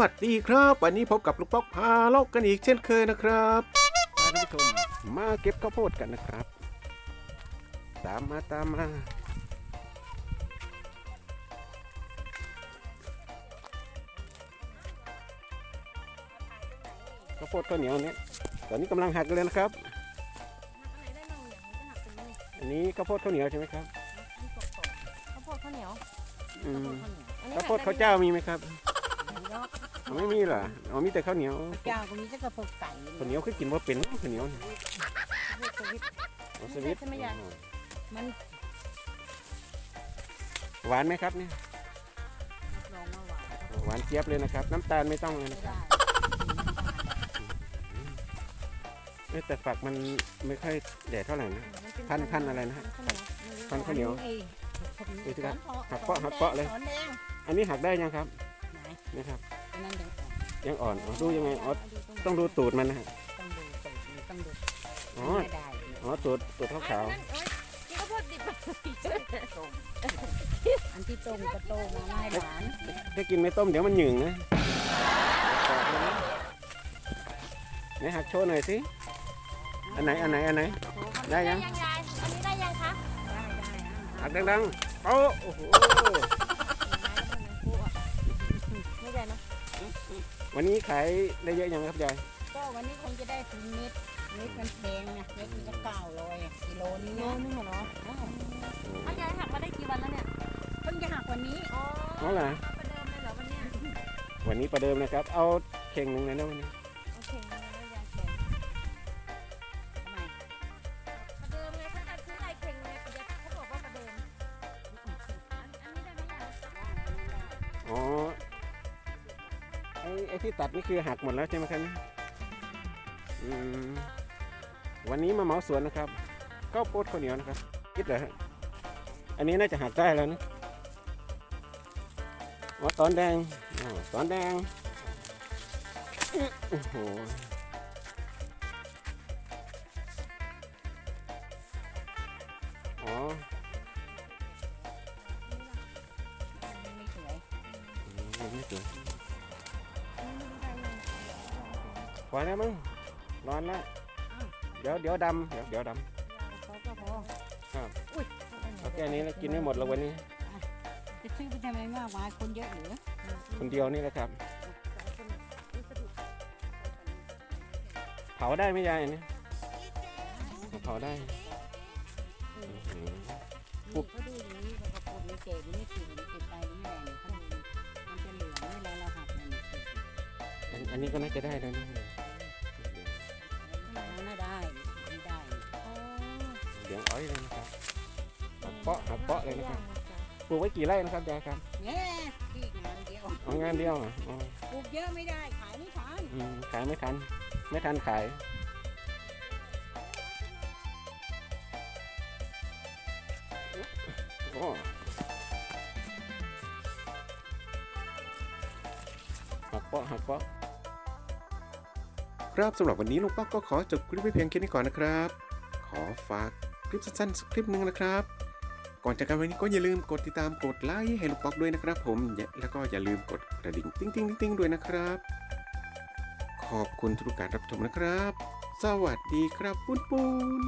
วัสดีครับ วันนี้พบกับลูกป๊อกพาโลกกันอีกเช่นเคยนะครับท่านผู้ชมมาเก็บข้าวโพดกันนะครับ ตามมาตามมาข้าวโพดข้าวเหนียวเนี่ยตอนนี้กำลังหักกันเลยนะครับอันนี้ข้าวโพดข้าวเหนียวใช่ไหมครับข้าวโพดข้าวเหนียวอืมอันนี้ข้าวโพดข้าวเจ้ามีไหมครับ เนาะอ๋อไม่มีเหรออ๋อมีแต่ข้าวเหนียวเจ้าก็มีแต่กระโพดไก่ข้าวเหนียวคือกินว่าเป็นข้าวเหนียวเนี่ยสวิตอ๋อสวิตใช่ไหมยาย มันหวานไหมครับเนี่ยลองมาหวานหวานเจี๊ยบเลยนะครับ น้ำตาลไม่ต้องเลยไม่นะครับได้เอ้ยแต่ฝักมันไม่ค่อยแดดเท่าไหร่นะพันพันอะไรนะฮะพันข้าวเหนียวไอ้เดี๋ยวสิครับสอนหักเปาะหักเปาะเลย สอนแดงอันนี้หักได้ยังครับไห นนะครับอันนั้นยังยังอ่อนอ๋อดูยังไงอ๋อต้องดูตูดมันนะฮะต้องดูตูดต้องดูอ๋อไม่ได้อ๋อตูดตูดขาวขาวนี่ข้าวโพดดิบอันที่ตรงกระโตมาไม่หวานๆถ้ากินไม่ต้มเดี๋ยวมันหยึงนะไหนหักโชว์หน่อยสิอันไหนอันไหนอันไหนได้ยังยังยายอันนี้ได้ยังคะได้ได้นะหักดังๆโอ้โอ้โห วันนี้ขายได้เยอะยังครับยายก็วันนี้คงจะได้ถึงเม็ดเม็ดมันแพงนะเม็ดมันก็เก้าร้อยกิโลนึงโลนะนึงเหรออ้าวเอายายหักมาได้กี่วันแล้วเนี่ยเพิ่งจะหักวันนี้อ๋อเอาล่ะประเดิมเลยเหรอวันเนี้ยวันนี้ประเดิมนะครับ เอาเข่งหนึ่งเลยนะวันนี้โอเคงั้นแล้วยายแข็งทำไมประเดิมไงถ้าจะซื้อลายเข่งไงประเดี๋ยวเขาบอกว่าประเดิมอันอันนี้ได้ไหมยายอ๋อ ไอ้ไอ้ที่ตัดนี่คือหักหมดแล้วใช่ไหมครับเนี่ยอืมวันนี้มาเหมาสวนนะครับข้าวโพดข้าวเหนียวนะครับคิดเหรอฮะอันนี้น่าจะหักได้แล้วนะอ๋อตอนแดงอ๋อตอนแดงอื้อโอ้โหอ๋อไม่สวยอืมไม่สวย พอแล้วมั้งร้อนแล้วเดี๋ยวเดี๋ยวดำเดี๋ยวเดี๋ยวดพอก็พอครับอุ้ยำเอาแค่นี้แล้วกินไม่หมดแล้ววันนี้ จะซื้อไปทำไมมากมายคนเยอะหรือ คนเดียวนี่แหละครับ เผาได้ไหมยายอันนี้เผาได้อื้อหือนี่เขาดูอย่างนี้เขาก็ปลูกในเศษนี่คือมันติดไปนี่แหละเขาดูมันจะเหลืองเวลาเราหักมันอันอันนี้ก็น่าจะได้แล้วนะมัน เหลืองอ้อยเลยนะครับหักเปาะหักเปาะเลยนะครับปลูกไว้กี่ไร่นะครับยายครับเนี่ยที่งานเดียวเอางานเดียวเหรออ๋อปลูกเยอะไม่ได้ขายไม่ทันอืมขายไม่ทัน ไม่ทันขายโอ้หักเปาะหักเปาะครับสำหรับวันนี้ลุงป๊อกก็ขอจบคลิปไว้เพียงแค่นี้ก่อนนะครับ ขอฝาก คลิปสั้นๆสักคลิปหนึ่งนะครับ ก่อนจากกันวันนี้ก็อย่าลืมกดติดตามกดไลค์ให้ลูกป๊อกด้วยนะครับ ผมแล้วก็อย่าลืมกดกระดิ่งติ๊งติ๊งติ๊งๆด้วยนะครับ ขอบคุณทุกการรับชมนะครับ สวัสดีครับปุ้นปุ้น